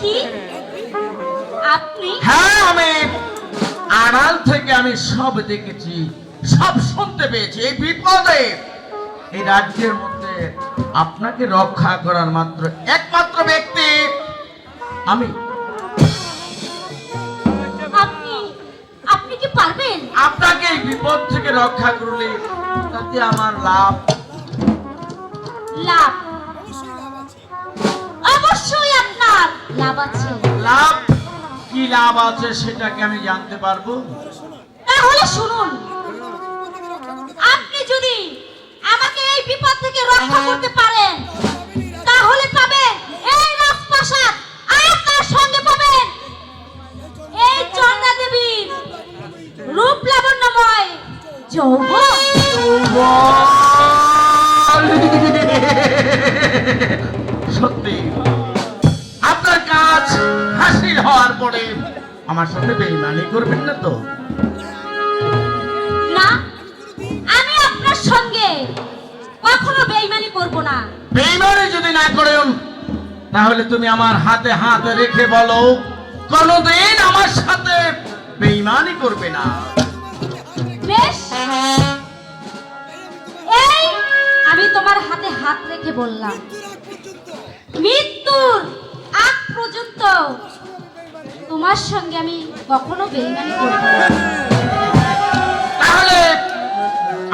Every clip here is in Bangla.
কি? আপনি? হ্যাঁ আমি আড়াল থেকে আমি সব দেখেছি সব শুনতে পেয়েছি। এই বিপদে এই রাজ্যের মধ্যে আপনাকে রক্ষা করার মাত্র একমাত্র ব্যক্তি আমি। আপনি আপনি কি পারবেন? আপনাকে এই বিপদ থেকে রক্ষা করলে তাতে আমার লাভ লাভ। অবশ্যই আপনার। লাভ আছে। লাভ? কি লাভ আছে সেটাকে আমি জানতে পারব? তাহলে শুনুন। আপনি যদি আমাকে এই বিপদ থেকে রক্ষা করতে পারেন তাহলে পাবেন এই রাজপ্রাসাদ। আর তার সঙ্গে আমার সাথে বেইমানি করবেন না তো। না আমি আপনার সঙ্গে কখনো বেইমানি করব না। বেইমানি যদি না করেন তাহলে তুমি আমার হাতে হাত রেখে বলো কোনদিন আমার সাথে বেইমানি করবে না। বেশ এই আমি তোমার হাতে হাত রেখে বললাম। মৃত্যুর আগ পর্যন্ত তোমার সঙ্গে আমি কখনো বেইমানি করব তাহলে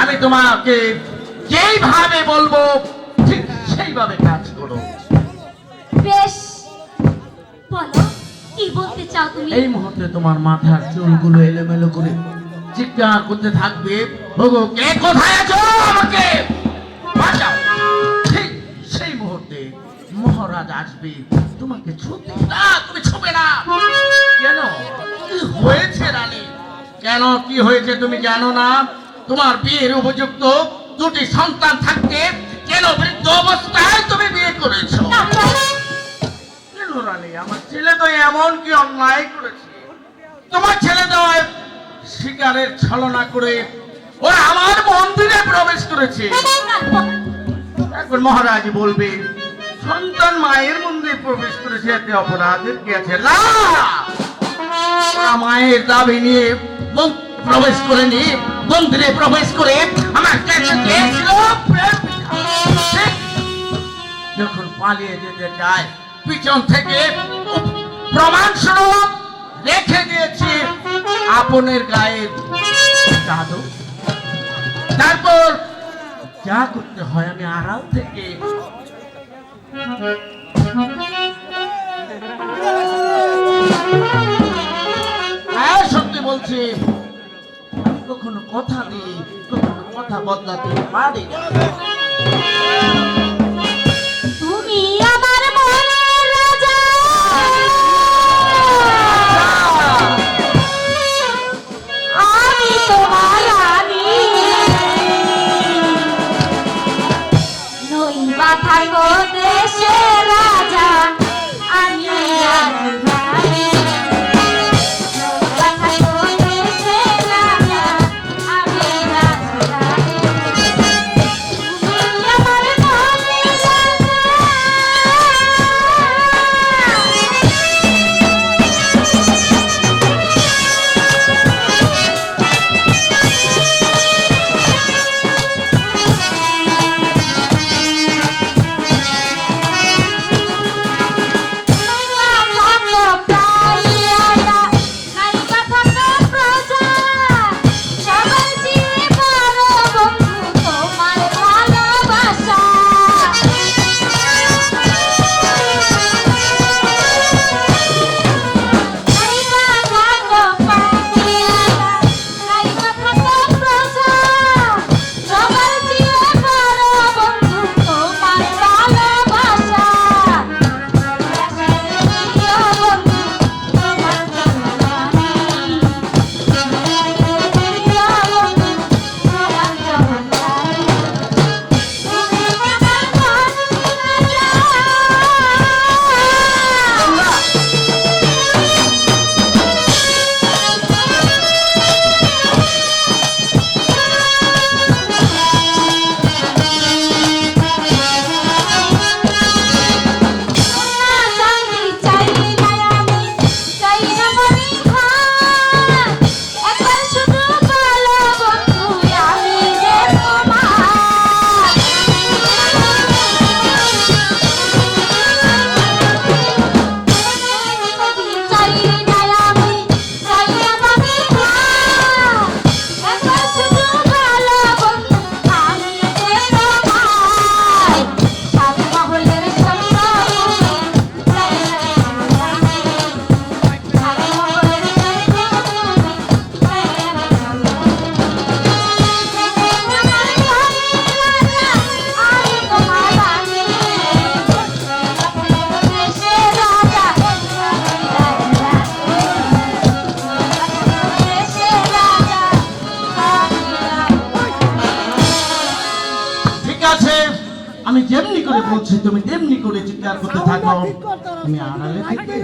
আমি তোমাকে যেইভাবে বলব ঠিক সেইভাবে কাজ করো। বেশ বলো কি বলতে চাও তুমি? এই মুহূর্তে তোমার মাথার চুলগুলো এলোমেলো করে চিৎকার করতে থাকবে। ওগো কে কোথায় আছো আমাকে? বাঁচাও। ঠিক সেই মুহূর্তে মহারাজ আসবে তোমাকে ছুতে না তুমি ছুবে না। কেন? কি হয়েছে রানী? কেন কি হয়েছে তুমি জানো না? তোমার বিয়ের উপযুক্ত দুটি সন্তান থাকতে কেন বৃদ্ধ অবস্থায় তুমি বিয়ে করেছ? কেন রানী? আমার ছেলে তো এমন কি অন্যায় করেছে? তোমার ছেলে তো শিকারের ছলনা করে ওরা আমার মন্দিরে প্রবেশ করেছে। এখন মহারাজ বলবে সন্তান মায়ের মন্দিরে প্রবেশ করেছে এতে অপরাধের কি না মায়ের দাবি নিয়ে প্রবেশ করে নি মন্দিরে প্রবেশ করে আমার যখন পালিয়ে যেতে চায়, পিছন থেকে প্রমাণ স্বরূপ রেখে দিয়েছি। আপনের গায়ে জাদু। তারপর যা করতে হয় আমি আড়াল থেকে হ্যাঁ সত্যি বলছি। কখনো কথা দিই কখনো কথা বদলাতে পারি তুমি আমার বলছে তুমি তেমনি করে চিৎকার করতে থাকো। তুমি আড়ালে থেকে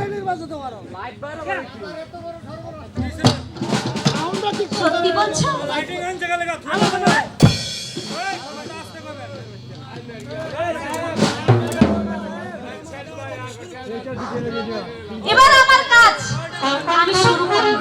এবার আমার কাজ। আমি শুরু করি।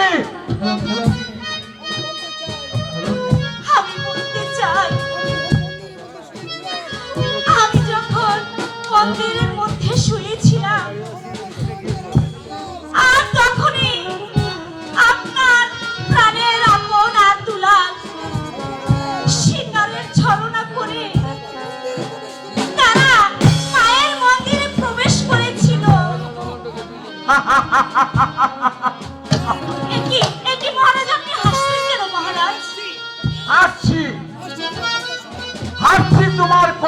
হবে। আমি প্রাণের আপন আর দুলাল শিকারের ছলনা করে তারা মায়ের প্রবেশ করেছিল। ha ha ha ha ha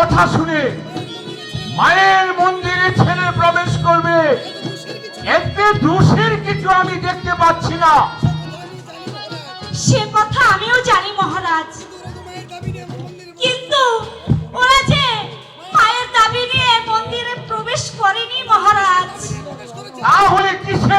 কথা শুনে মায়ের মন্দিরে ছেলে প্রবেশ করবে। এতে দোষের কিছু আমি দেখতে পাচ্ছি না। সে কথা আমিও জানি মহারাজ। কিন্তু ওরা যে মায়ের দাবি নিয়ে মন্দিরে প্রবেশ করেনি মহারাজ। তাহলে কিসে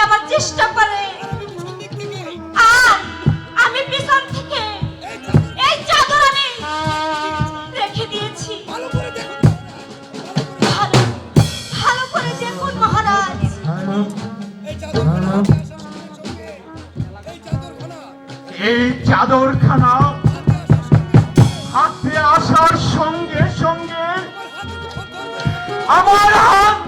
যাবার চেষ্টা করে। আর আমি পিছন থেকে এই চাদর আমি রেখে দিয়েছি। ভালো করে দেখুন মহারাজ। এই চাদরখানা হাতে আসার সঙ্গে সঙ্গে আমার হাত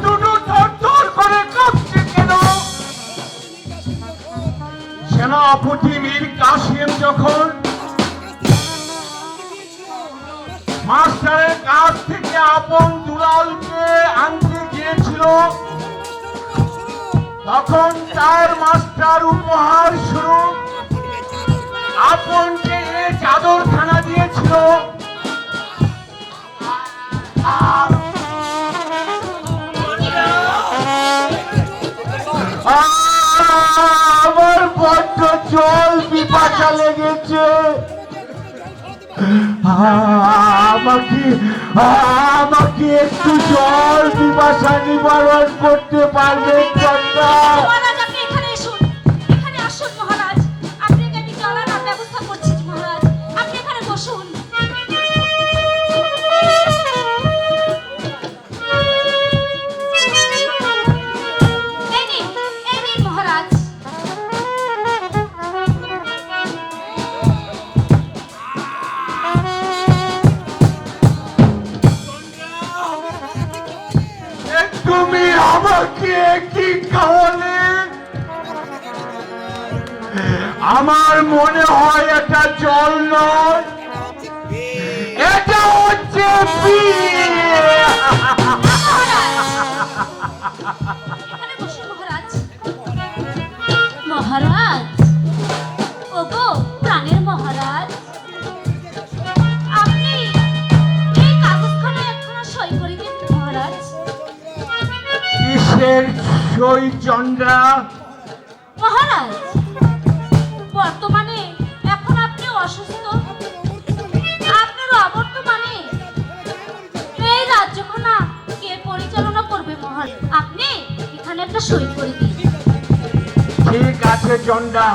সেনাপতি মীর কাসিম যখন মাস্টারের কাছ থেকে আপন দুলালকে আনতে গিয়েছিল, তখন তার মাস্টার উপহার স্বরূপ আপনকে এ চাদরখানা দিয়েছিল। আর বড্ড জল পিপাসা লেগেছে। আমাকে আমাকে একটু জল পিপাসা নিবারণ করতে পারবেন চন্দ্রা আমার মনে হয় এটা জল নয়। এটা হচ্ছে মহারাজ ওগো প্রাণের মহারাজ আপনি এই কাগজখানে একখানা সই করে মহারাজ। কিসের সই চন্দ্রা? মহারাজ চন্দ্রা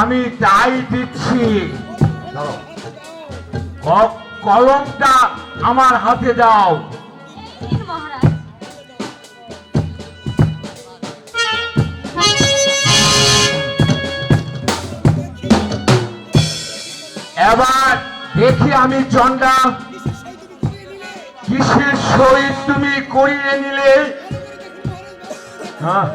আমি তাই দিচ্ছি। কলমটা আমার হাতে দাও। এবার দেখি আমি চন্ডা কিসের সহিত তুমি করিয়ে নিলে? হ্যাঁ।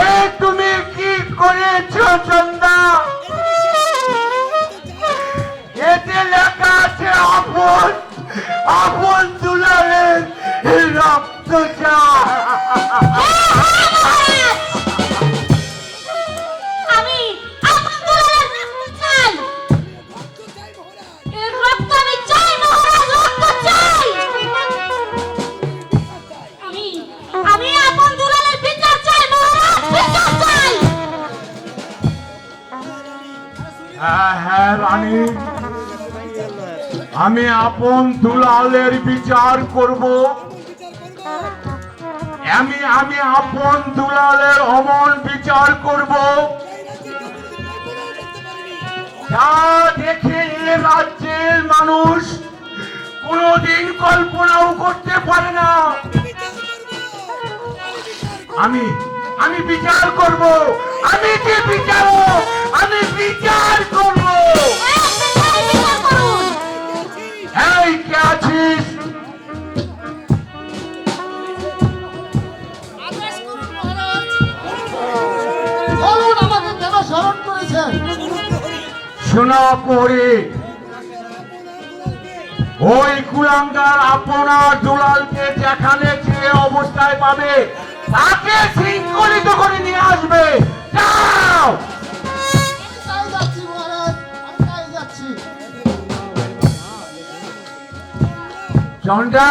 এ তুমি কি করেছ চন্দা? এতে লেখা আছে আপন আপন দুলারের রক্ত চা হ্যাঁ আমি আপন দুলালের বিচার করব। আমি আমি আপন দুলালের অমন বিচার করব। যা দেখে রাজ্যের মানুষ কোনোদিন কল্পনাও করতে পারে না। আমি আমি বিচার করব। আমি যে বিচারক আমি বিচার করব। এই বিচার কে আছিস? আমাকে কেন করেছেন? শোনা পড়ে ওই কুলাঙ্গার আপনার দুলালকে যেখানে যে অবস্থায় পাবে তাকে শৃঙ্খলিত করে নিয়ে আসবে। যাও! চন্ডা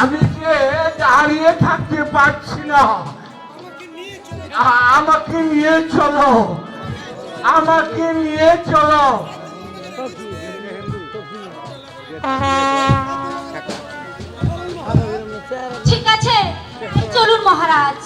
আমি যে দাঁড়িয়ে থাকতে পারছি না। আমাকে নিয়ে চলো। আমাকে নিয়ে চলো। চলুন মহারাজ।